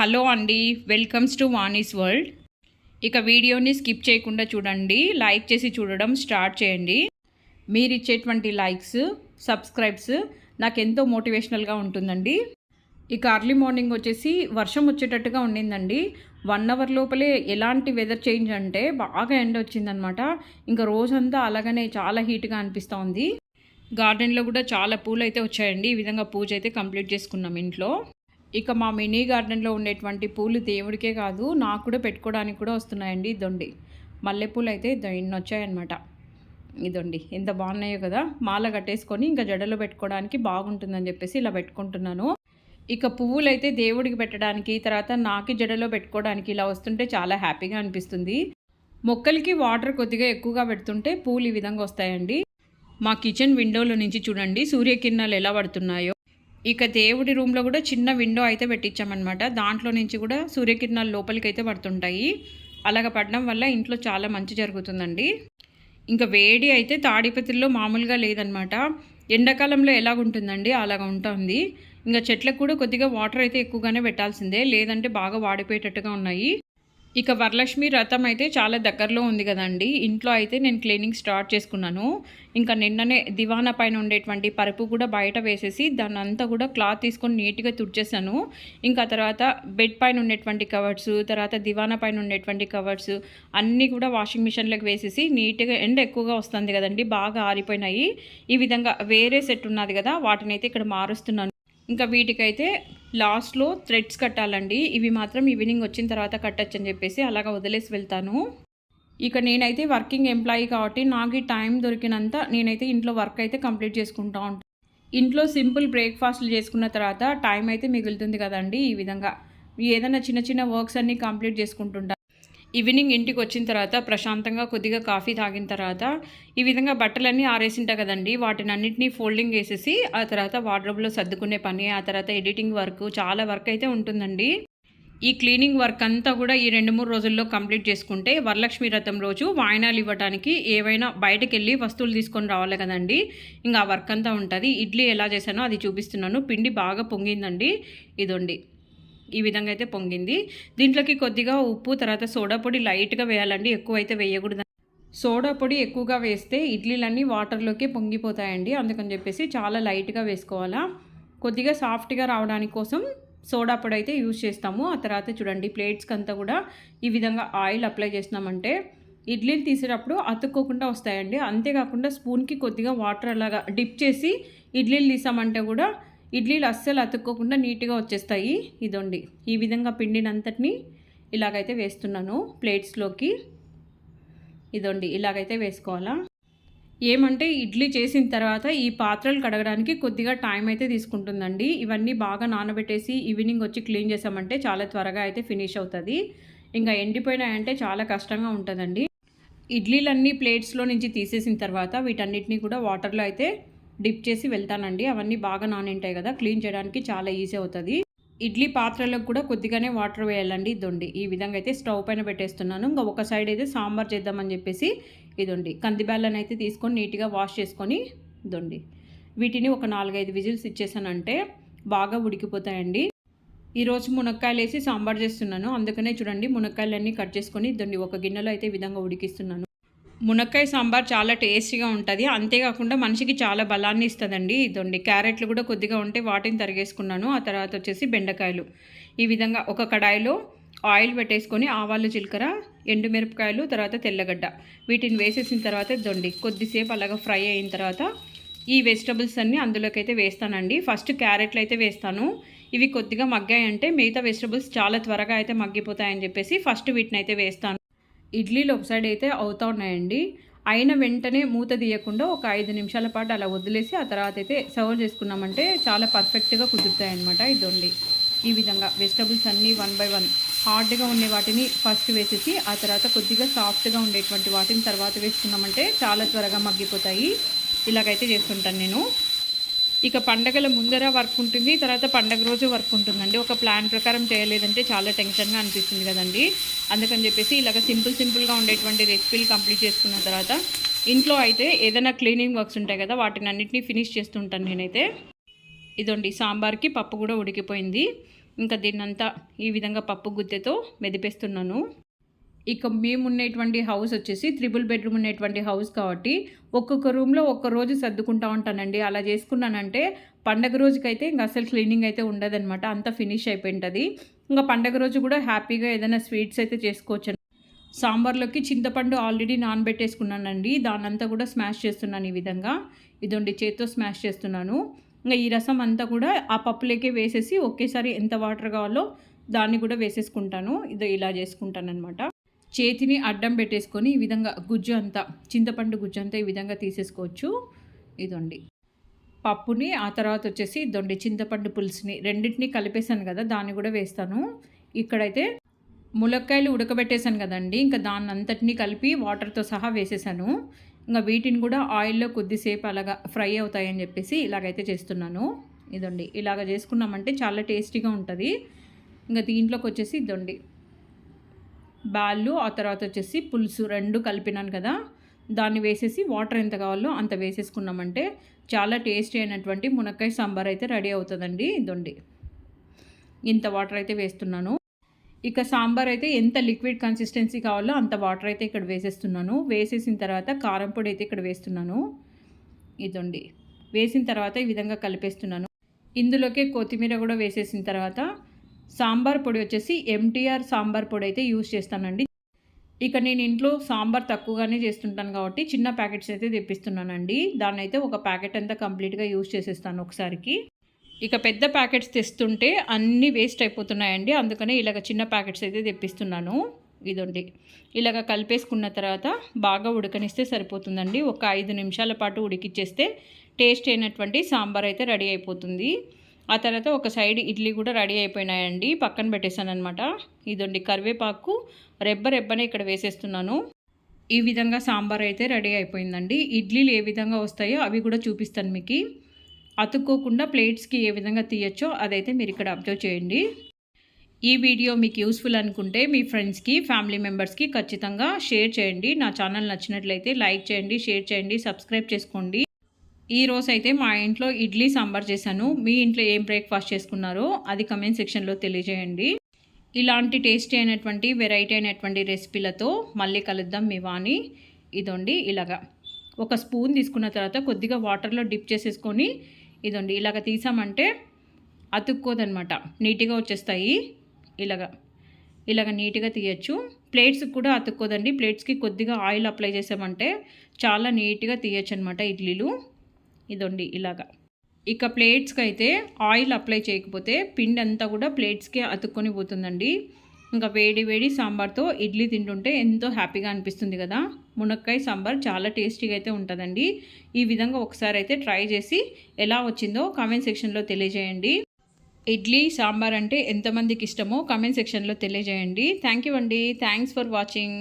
Hello అండి welcomes to Vani's world. ఇక వీడియోని స్కిప్ చేయకుండా చూడండి లైక్ చేసి చూడడం స్టార్ట్ చేయండి. మీరు ఇచ్చేటువంటి లైక్స్ సబ్స్క్రైబ్స్ నాకు ఎంతో మోటివేషనల్గా ఉంటుందండి. ఇక అర్లీ మార్నింగ్ వచ్చేసి వర్షం వచ్చేటట్టుగా ఉండిందండి. వన్ అవర్ లోపలే ఎలాంటి వెదర్ చేంజ్ అంటే బాగా ఎండ వచ్చిందనమాట. ఇంకా రోజంతా అలాగనే చాలా హీట్గా అనిపిస్తూ ఉంది. గార్డెన్లో కూడా చాలా పూలు అయితే వచ్చాయండి. ఈ విధంగా పూజ అయితే కంప్లీట్ చేసుకున్నాం ఇంట్లో. ఇక మా మినీ గార్డెన్లో ఉండేటువంటి పూలు దేవుడికే కాదు నాకు కూడా పెట్టుకోవడానికి కూడా వస్తున్నాయండి ఇదండి మల్లెపూలు అయితే ఇన్ని వచ్చాయన్నమాట. ఇదండి ఎంత బాగున్నాయో కదా మాల కట్టేసుకొని ఇంకా జడలో పెట్టుకోవడానికి బాగుంటుందని చెప్పేసి ఇలా పెట్టుకుంటున్నాను. ఇక పువ్వులు అయితే దేవుడికి పెట్టడానికి తర్వాత నాకి జడలో పెట్టుకోవడానికి ఇలా వస్తుంటే చాలా హ్యాపీగా అనిపిస్తుంది. మొక్కలకి వాటర్ కొద్దిగా ఎక్కువగా పెడుతుంటే పూలు ఈ విధంగా వస్తాయండి. మా కిచెన్ విండోలో నుంచి చూడండి సూర్యకిరణాలు ఎలా పడుతున్నాయో. ఇక దేవుడి రూమ్లో కూడా చిన్న విండో అయితే పెట్టించామన్నమాట. దాంట్లో నుంచి కూడా సూర్యకిరణాలు లోపలికి అయితే పడుతుంటాయి. అలాగ పడడం వల్ల ఇంట్లో చాలా మంచి జరుగుతుందండి. ఇంకా వేడి అయితే తాడిపత్రిలో మామూలుగా లేదనమాట ఎండాకాలంలో ఎలాగుంటుందండి? అలాగ ఉంటుంది. ఇంకా చెట్లకు కూడా కొద్దిగా వాటర్ అయితే ఎక్కువగానే పెట్టాల్సిందే. లేదంటే బాగా వాడిపోయేటట్టుగా ఉన్నాయి. ఇక వరలక్ష్మి రథం అయితే చాలా దగ్గరలో ఉంది కదండి. ఇంట్లో అయితే నేను క్లీనింగ్ స్టార్ట్ చేసుకున్నాను. ఇంకా నిన్ననే దివానా పైన ఉండేటువంటి పరుపు కూడా బయట వేసేసి దాన్ని అంతా కూడా క్లాత్ తీసుకొని నీట్గా తుడిచేసాను. ఇంకా తర్వాత బెడ్ పైన ఉండేటువంటి కవర్స్ తర్వాత దివానా పైన ఉండేటువంటి కవర్స్ అన్నీ కూడా వాషింగ్ మిషన్లోకి వేసేసి నీట్గా ఎండ ఎక్కువగా వస్తుంది కదండి. బాగా ఆరిపోయినాయి. ఈ విధంగా వేరే సెట్ ఉన్నది కదా వాటిని అయితే ఇక్కడ మారుస్తున్నాను. ఇంకా వీటికైతే లాస్ట్లో థ్రెడ్స్ కట్టాలండి. ఇవి మాత్రం ఈవినింగ్ వచ్చిన తర్వాత కట్టచ్చు అని చెప్పేసి అలాగా వదిలేసి వెళ్తాను. ఇక నేనైతే వర్కింగ్ ఎంప్లాయీ కాబట్టి నాకు ఈ టైం దొరికినంత నేనైతే ఇంట్లో వర్క్ అయితే కంప్లీట్ చేసుకుంటా ఉంటాను ఇంట్లో సింపుల్ బ్రేక్ఫాస్ట్లు చేసుకున్న తర్వాత టైం అయితే మిగులుతుంది కదండి ఈ విధంగా. ఏదైనా చిన్న చిన్న వర్క్స్ అన్నీ కంప్లీట్ చేసుకుంటుంటాను ఈవినింగ్ ఇంటికి వచ్చిన తర్వాత ప్రశాంతంగా కొద్దిగా కాఫీ తాగిన తర్వాత ఈ విధంగా బట్టలన్నీ ఆరేసింటా కదండి. వాటిని అన్నింటినీ ఫోల్డింగ్ వేసేసి ఆ తర్వాత వార్డ్రోబ్లో సర్దుకునే పని ఆ తర్వాత ఎడిటింగ్ వర్క్ చాలా వర్క్ అయితే ఉంటుందండి. ఈ క్లీనింగ్ వర్క్ అంతా కూడా ఈ రెండు మూడు రోజుల్లో కంప్లీట్ చేసుకుంటే వరలక్ష్మి రథం రోజు వాయినాలు ఇవ్వడానికి ఏవైనా బయటకు వెళ్ళి వస్తువులు తీసుకొని రావాలి కదండి. ఇంకా ఆ వర్క్ అంతా ఉంటుంది. ఇడ్లీ ఎలా చేశానో అది చూపిస్తున్నాను. పిండి బాగా పొంగిందండి. ఇదండి. ఈ విధంగా అయితే పొంగింది. దీంట్లోకి కొద్దిగా ఉప్పు తర్వాత సోడా పొడి లైట్గా వేయాలండి. ఎక్కువ అయితే వేయకూడదు. సోడా పొడి ఎక్కువగా వేస్తే ఇడ్లీలన్నీ వాటర్లోకి పొంగిపోతాయండి. అందుకని చెప్పేసి చాలా లైట్గా వేసుకోవాలా. కొద్దిగా సాఫ్ట్గా రావడానికి కోసం సోడా పొడి అయితే యూజ్ చేస్తాము. ఆ తర్వాత చూడండి ప్లేట్స్కి అంతా కూడా ఈ విధంగా ఆయిల్ అప్లై చేసినామంటే ఇడ్లీలు తీసేటప్పుడు అతుక్కోకుండా వస్తాయండి. అంతేకాకుండా స్పూన్కి కొద్దిగా వాటర్ అలాగా డిప్ చేసి ఇడ్లీలు తీసామంటే కూడా ఇడ్లీలు అస్సలు అతుక్కోకుండా నీట్గా వచ్చేస్తాయి. ఇదండి. ఈ విధంగా పిండినంతటిని ఇలాగైతే వేస్తున్నాను ప్లేట్స్లోకి. ఇదండి. ఇలాగైతే వేసుకోవాలా. ఏమంటే ఇడ్లీ చేసిన తర్వాత ఈ పాత్రలు కడగడానికి కొద్దిగా టైం అయితే తీసుకుంటుందండి. ఇవన్నీ బాగా నానబెట్టేసి ఈవినింగ్ వచ్చి క్లీన్ చేసామంటే చాలా త్వరగా అయితే ఫినిష్ అవుతుంది. ఇంకా ఎండిపోయినాయంటే చాలా కష్టంగా ఉంటుందండి. ఇడ్లీలన్నీ ప్లేట్స్లో నుంచి తీసేసిన తర్వాత వీటన్నిటిని కూడా వాటర్లో అయితే డిప్ చేసి వెళ్తానండి. అవన్నీ బాగా నానింటాయి కదా క్లీన్ చేయడానికి చాలా ఈజీ అవుతుంది. ఇడ్లీ పాత్రలకు కూడా కొద్దిగానే వాటర్ వేయాలండి ఇదండి. ఈ విధంగా అయితే స్టవ్ పైన పెట్టేస్తున్నాను. ఇంకా ఒక సైడ్ అయితే సాంబార్ చేద్దామని చెప్పేసి ఇదండి. కందిబ్యాళ్ళని అయితే తీసుకొని నీట్గా వాష్ చేసుకొని ఇదండి. వీటిని ఒక నాలుగైదు విజిల్స్ ఇచ్చేసానంటే బాగా ఉడికిపోతాయండి. ఈరోజు మునక్కాయలు వేసి సాంబార్ చేస్తున్నాను. అందుకనే చూడండి మునక్కాయలన్నీ కట్ చేసుకొని ఇదండి. ఒక గిన్నెలో అయితే ఈ విధంగా ఉడికిస్తున్నాను. మునక్కాయ సాంబార్ చాలా టేస్టీగా ఉంటుంది. అంతేకాకుండా మనిషికి చాలా బలాన్ని ఇస్తుందండి ఇదండి. క్యారెట్లు కూడా కొద్దిగా ఉంటే వాటిని తరిగేసుకున్నాను. ఆ తర్వాత వచ్చేసి బెండకాయలు. ఈ విధంగా ఒక కడాయిలో ఆయిల్ పెట్టేసుకొని ఆవాలు జీలకర్ర ఎండుమిరపకాయలు తర్వాత తెల్లగడ్డ. వీటిని వేసేసిన తర్వాత దొండి కొద్దిసేపు అలాగా ఫ్రై అయిన తర్వాత ఈ వెజిటబుల్స్ అన్నీ అందులోకి అయితే వేస్తానండి. ఫస్ట్ క్యారెట్లు అయితే వేస్తాను. ఇవి కొద్దిగా మగ్గాయంటే మిగతా వెజిటబుల్స్ చాలా త్వరగా అయితే మగ్గిపోతాయని చెప్పేసి ఫస్ట్ వీటిని అయితే వేస్తాను. ఇడ్లీలు ఒక సైడ్ అయితే అవుతూ ఉన్నాయండి. అయిన వెంటనే మూత తీయకుండా ఒక ఐదు నిమిషాల పాటు అలా వదిలేసి ఆ తర్వాత అయితే సర్వ్ చేసుకున్నామంటే చాలా పర్ఫెక్ట్గా కుదురుతాయి అనమాట ఇదండి ఈ విధంగా వెజిటబుల్స్ అన్నీ వన్ బై వన్ హార్డ్గా ఉండే వాటిని ఫస్ట్ వేసేసి ఆ తర్వాత కొద్దిగా సాఫ్ట్గా ఉండేటువంటి వాటిని తర్వాత వేసుకున్నామంటే చాలా త్వరగా మగ్గిపోతాయి. ఇలాగైతే చేస్తుంటాను నేను. ఇక పండగల ముందర వర్క్ ఉంటుంది తర్వాత పండగ రోజు వర్క్ ఉంటుందండి. ఒక ప్లాన్ ప్రకారం చేయలేదంటే చాలా టెన్షన్గా అనిపిస్తుంది కదండి. అందుకని చెప్పేసి ఇలాగ సింపుల్ సింపుల్గా ఉండేటువంటి రెసిపీలు కంప్లీట్ చేసుకున్న తర్వాత ఇంట్లో అయితే ఏదైనా క్లీనింగ్ వర్క్స్ ఉంటాయి కదా వాటిని అన్నింటినీ ఫినిష్ చేస్తుంటాను నేనైతే. ఇదండి సాంబార్కి పప్పు కూడా ఉడికిపోయింది. ఇంకా దీన్నంతా ఈ విధంగా పప్పు గుద్దెతో మెదిపేస్తున్నాను. ఇక మేము ఉండేటువంటి హౌస్ వచ్చేసి త్రిబుల్ బెడ్రూమ్ ఉండేటువంటి హౌస్ కాబట్టి ఒక్కొక్క రూమ్లో ఒక్క రోజు సర్దుకుంటా ఉంటానండి. అలా చేసుకున్నానంటే పండగ రోజుకైతే ఇంకా అసలు క్లీనింగ్ అయితే ఉండదనమాట అంతా ఫినిష్ అయిపోయింటుంది. ఇంకా పండగ రోజు కూడా హ్యాపీగా ఏదైనా స్వీట్స్ అయితే చేసుకోవచ్చు సాంబార్లోకి చింతపండు ఆల్రెడీ నానబెట్టేసుకున్నానండి. దాన్నంతా కూడా స్మాష్ చేస్తున్నాను ఈ విధంగా. ఇదండి చేత్తో స్మాష్ చేస్తున్నాను. ఇంకా ఈ రసం అంతా కూడా ఆ పప్పులోకే వేసేసి ఒకేసారి ఎంత వాటర్ కావాలో దాన్ని కూడా వేసేసుకుంటాను. ఇది ఇలా చేసుకుంటాను అనమాట చేతిని అడ్డం పెట్టేసుకొని ఈ విధంగా గుజ్జు అంతా చింతపండు గుజ్జు అంతా ఈ విధంగా తీసేసుకోవచ్చు. ఇదండి. పప్పుని ఆ తర్వాత వచ్చేసి దొండి చింతపండు పులుసుని రెండింటిని కలిపేసాను కదా దాన్ని కూడా వేస్తాను. ఇక్కడైతే ములక్కాయలు ఉడకబెట్టేశాను కదండి ఇంకా దాన్ని అంతటినీ కలిపి వాటర్తో సహా వేసేసాను ఇంకా వీటిని కూడా ఆయిల్లో కొద్దిసేపు అలాగా ఫ్రై అవుతాయని చెప్పేసి ఇలాగైతే చేస్తున్నాను. ఇదండి ఇలాగ చేసుకున్నామంటే చాలా టేస్టీగా ఉంటుంది. ఇంకా దీంట్లోకి వచ్చేసి ఇదండి. బాళ్ళు ఆ తర్వాత వచ్చేసి పులుసు రెండు కలిపినాను కదా. దాన్ని వేసేసి వాటర్ ఎంత కావాలో అంత వేసేసుకున్నామంటే చాలా టేస్టీ అయినటువంటి మునక్కాయ సాంబార్ అయితే రెడీ అవుతుందండి. ఇదండి ఇంత వాటర్ అయితే వేస్తున్నాను. ఇక సాంబార్ అయితే ఎంత లిక్విడ్ కన్సిస్టెన్సీ కావాలో అంత వాటర్ అయితే ఇక్కడ వేసేస్తున్నాను. వేసేసిన తర్వాత కారం పొడి అయితే ఇక్కడ వేస్తున్నాను. ఇదండి వేసిన తర్వాత ఈ విధంగా కలిపేస్తున్నాను. ఇందులోకే కొత్తిమీర కూడా వేసేసిన తర్వాత సాంబార్ పొడి వచ్చేసి ఎంటీఆర్ సాంబార్ పొడి అయితే యూజ్ చేస్తానండి. ఇక నేను ఇంట్లో సాంబార్ తక్కువగానే చేస్తుంటాను కాబట్టి చిన్న ప్యాకెట్స్ అయితే తెప్పిస్తున్నానండి. దాన్ని అయితే ఒక ప్యాకెట్ అంతా కంప్లీట్గా యూజ్ చేసేస్తాను ఒకసారికి. ఇక పెద్ద ప్యాకెట్స్ తెస్తుంటే అన్నీ వేస్ట్ అయిపోతున్నాయండి. అందుకనే ఇలాగ చిన్న ప్యాకెట్స్ అయితే తెప్పిస్తున్నాను. ఇదండి. ఇలాగ కలిపేసుకున్న తర్వాత బాగా ఉడకనిస్తే సరిపోతుందండి. ఒక ఐదు నిమిషాల పాటు ఉడికిచ్చేస్తే టేస్ట్ అయినటువంటి సాంబార్ అయితే రెడీ అయిపోతుంది. ఆ తర్వాత ఒక సైడ్ ఇడ్లీ కూడా రెడీ అయిపోయినాయండి. పక్కన పెట్టేశాను అనమాట ఇదండి కరివేపాకు రెబ్బ రెబ్బనే ఇక్కడ వేసేస్తున్నాను. ఈ విధంగా సాంబార్ అయితే రెడీ అయిపోయిందండి. ఇడ్లీలు ఏ విధంగా వస్తాయో అవి కూడా చూపిస్తాను మీకు. అతుక్కోకుండా ప్లేట్స్కి ఏ విధంగా తీయచ్చో అదైతే మీరు ఇక్కడ అబ్జర్వ్ చేయండి. ఈ వీడియో మీకు యూస్ఫుల్ అనుకుంటే మీ ఫ్రెండ్స్కి ఫ్యామిలీ మెంబర్స్కి ఖచ్చితంగా షేర్ చేయండి. నా ఛానల్ నచ్చినట్లయితే లైక్ చేయండి షేర్ చేయండి సబ్స్క్రైబ్ చేసుకోండి. ఈ రోజు అయితే మా ఇంట్లో ఇడ్లీ సాంబార్ చేశాను. మీ ఇంట్లో ఏం బ్రేక్ఫాస్ట్ చేసుకున్నారో అది కమెంట్ సెక్షన్లో తెలియజేయండి. ఇలాంటి టేస్టీ అయినటువంటి వెరైటీ అయినటువంటి రెసిపీలతో మళ్ళీ కలుద్దాం మీ వాణి. ఇదండి ఇలాగా. ఒక స్పూన్ తీసుకున్న తర్వాత కొద్దిగా వాటర్లో డిప్ చేసేసుకొని ఇదండి. ఇలాగ తీసామంటే అతుక్కోదనమాట. నీట్గా వచ్చేస్తాయి. ఇలాగ. ఇలాగ నీట్గా తీయచ్చు. ప్లేట్స్ కూడా అతుక్కోదండి. ప్లేట్స్కి కొద్దిగా ఆయిల్ అప్లై చేసామంటే చాలా నీట్గా తీయచ్చు అనమాట ఇడ్లీలు. ఇదండి ఇలాగా. ఇక ప్లేట్స్కి అయితే ఆయిల్ అప్లై చేయకపోతే పిండి అంతా కూడా ప్లేట్స్కే అతుక్కొని పోతుందండి. ఇంకా వేడి వేడి సాంబార్తో ఇడ్లీ తింటుంటే ఎంతో హ్యాపీగా అనిపిస్తుంది కదా. మునక్కాయ సాంబార్ చాలా టేస్టీగా అయితే ఉంటుందండి. ఈ విధంగా ఒకసారి అయితే ట్రై చేసి ఎలా వచ్చిందో కామెంట్ సెక్షన్లో తెలియజేయండి. ఇడ్లీ సాంబార్ అంటే ఎంతమందికి ఇష్టమో కామెంట్ సెక్షన్లో తెలియజేయండి. థ్యాంక్ యూ అండి. Thanks for watching.